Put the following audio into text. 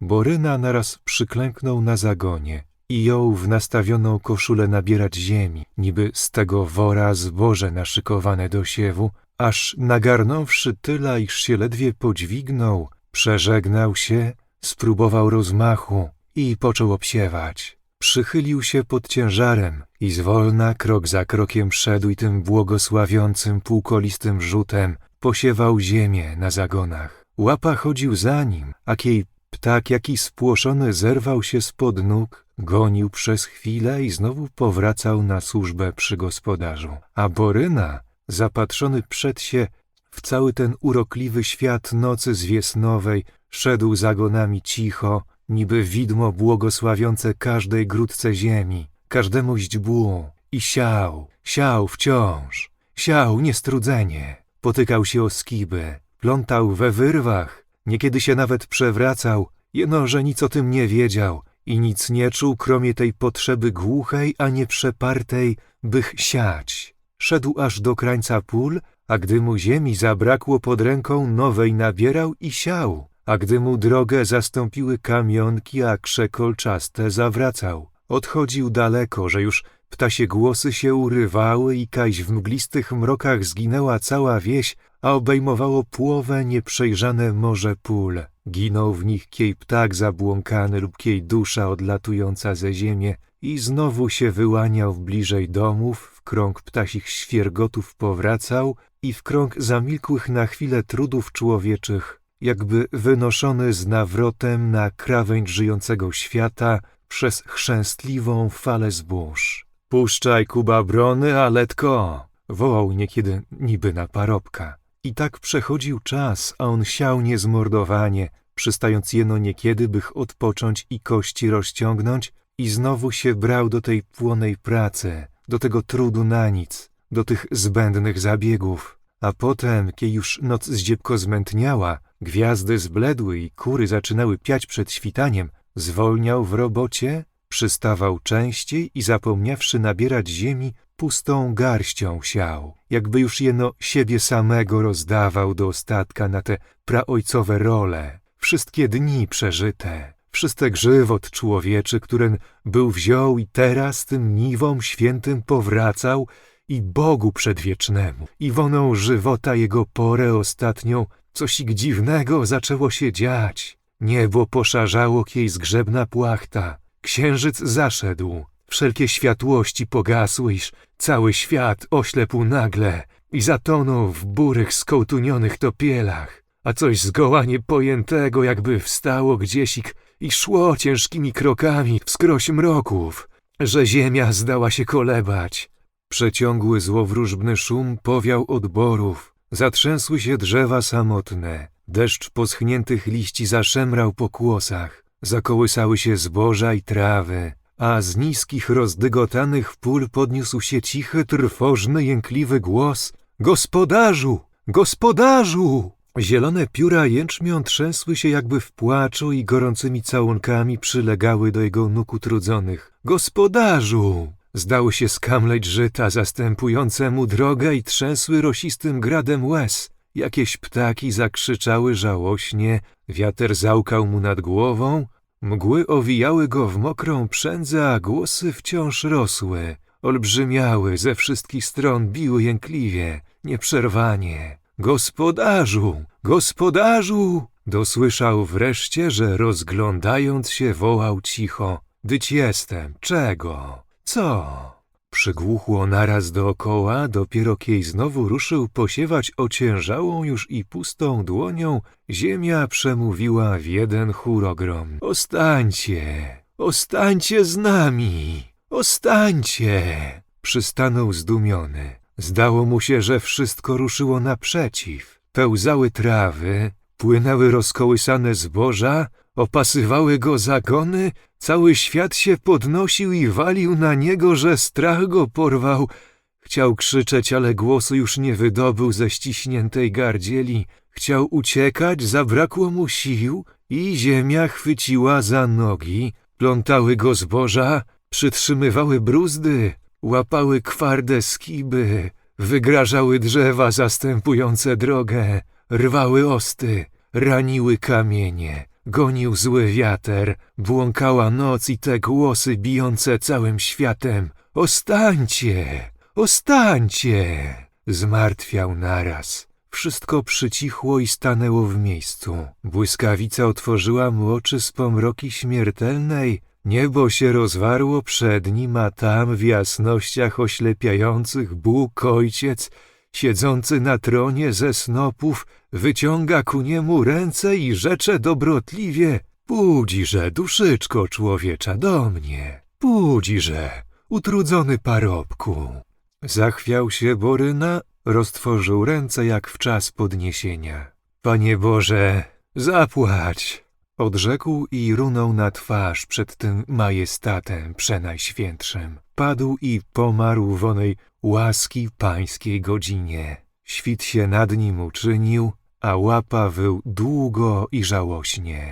Boryna naraz przyklęknął na zagonie i jął w nastawioną koszulę nabierać ziemi, niby z tego wora zboże naszykowane do siewu, aż nagarnąwszy tyla, iż się ledwie podźwignął, przeżegnał się, spróbował rozmachu i począł obsiewać. Przychylił się pod ciężarem i zwolna krok za krokiem szedł i tym błogosławiącym półkolistym rzutem posiewał ziemię na zagonach. Łapa chodził za nim, a kiej ptak jaki spłoszony zerwał się spod nóg, gonił przez chwilę i znowu powracał na służbę przy gospodarzu. A Boryna, zapatrzony przed się w cały ten urokliwy świat nocy zwiesnowej, szedł zagonami cicho, niby widmo błogosławiące każdej grudce ziemi, każdemu źdźbłu i siał, siał wciąż, siał niestrudzenie. Potykał się o skiby, plątał we wyrwach, niekiedy się nawet przewracał, jeno, że nic o tym nie wiedział i nic nie czuł, kromie tej potrzeby głuchej, a nie przepartej, bych siać. Szedł aż do krańca pól, a gdy mu ziemi zabrakło pod ręką, nowej nabierał i siał, a gdy mu drogę zastąpiły kamionki, a krzekolczaste zawracał. Odchodził daleko, że już ptasie głosy się urywały i kaś w mglistych mrokach zginęła cała wieś, a obejmowało płowe, nieprzejrzane morze pól. Ginął w nich kiej ptak zabłąkany lub kiej dusza odlatująca ze ziemię i znowu się wyłaniał bliżej domów, w krąg ptasich świergotów powracał i w krąg zamilkłych na chwilę trudów człowieczych, jakby wynoszony z nawrotem na krawędź żyjącego świata przez chrzęstliwą falę zbóż. Puszczaj Kuba brony, Aletko! wołał niekiedy niby na parobka. I tak przechodził czas, a on siał niezmordowanie, przystając jeno niekiedy, bych odpocząć i kości rozciągnąć, i znowu się brał do tej płonej pracy, do tego trudu na nic, do tych zbędnych zabiegów. A potem, kiedy już noc zdziepko zmętniała, gwiazdy zbledły i kury zaczynały piać przed świtaniem, zwolniał w robocie, przystawał częściej i zapomniawszy nabierać ziemi, pustą garścią siał, jakby już jeno siebie samego rozdawał do ostatka na te praojcowe role, wszystkie dni przeżyte, wszystek żywot człowieczy, któren był wziął i teraz tym niwom świętym powracał i Bogu przedwiecznemu, i woną żywota jego porę ostatnią, coś dziwnego zaczęło się dziać. Niebo poszarzało kiej zgrzebna płachta, księżyc zaszedł, wszelkie światłości pogasły, iż cały świat oślepł nagle i zatonął w burych skołtunionych topielach, a coś zgoła niepojętego jakby wstało gdziesik i szło ciężkimi krokami wskroś mroków, że ziemia zdała się kolebać. Przeciągły złowróżbny szum powiał odborów, zatrzęsły się drzewa samotne, deszcz poschniętych liści zaszemrał po kłosach, zakołysały się zboża i trawy, a z niskich rozdygotanych pól podniósł się cichy, trwożny, jękliwy głos Gospodarzu! Gospodarzu! Zielone pióra jęczmią trzęsły się jakby w płaczu i gorącymi całunkami przylegały do jego nóg utrudzonych. Gospodarzu! Zdały się skamleć żyta zastępujące mu drogę i trzęsły rosistym gradem łez. Jakieś ptaki zakrzyczały żałośnie, wiater załkał mu nad głową, mgły owijały go w mokrą przędzę, a głosy wciąż rosły, olbrzymiały, ze wszystkich stron biły jękliwie, nieprzerwanie. Gospodarzu, gospodarzu! Dosłyszał wreszcie, że rozglądając się wołał cicho. Dyć jestem, czego? Co? Przygłuchło naraz dookoła, dopiero kiej znowu ruszył posiewać ociężałą już i pustą dłonią, ziemia przemówiła w jeden chór ogrom. Ostańcie, ostańcie z nami, ostańcie! Przystanął zdumiony. Zdało mu się, że wszystko ruszyło naprzeciw. Pełzały trawy, płynęły rozkołysane zboża, opasywały go zagony, cały świat się podnosił i walił na niego, że strach go porwał. Chciał krzyczeć, ale głosu już nie wydobył ze ściśniętej gardzieli. Chciał uciekać, zabrakło mu sił i ziemia chwyciła za nogi. Plątały go zboża, przytrzymywały bruzdy, łapały kwarde skiby, wygrażały drzewa zastępujące drogę, rwały osty, raniły kamienie, Gonił zły wiater, błąkała noc i te głosy bijące całym światem. Ostańcie! Ostańcie! Zmartwiał naraz. Wszystko przycichło i stanęło w miejscu. Błyskawica otworzyła mu oczy z pomroki śmiertelnej. Niebo się rozwarło przed nim, a tam w jasnościach oślepiających Bóg Ojciec, siedzący na tronie ze snopów, wyciąga ku niemu ręce i rzecze dobrotliwie Pódziże, duszyczko człowiecza, do mnie. Pódziże, utrudzony parobku. Zachwiał się Boryna, roztworzył ręce jak w czas podniesienia. Panie Boże, zapłać! Odrzekł i runął na twarz przed tym majestatem przenajświętszym. Padł i pomarł w onej łaski pańskiej godzinie. Świt się nad nim uczynił, a łapa wył długo i żałośnie.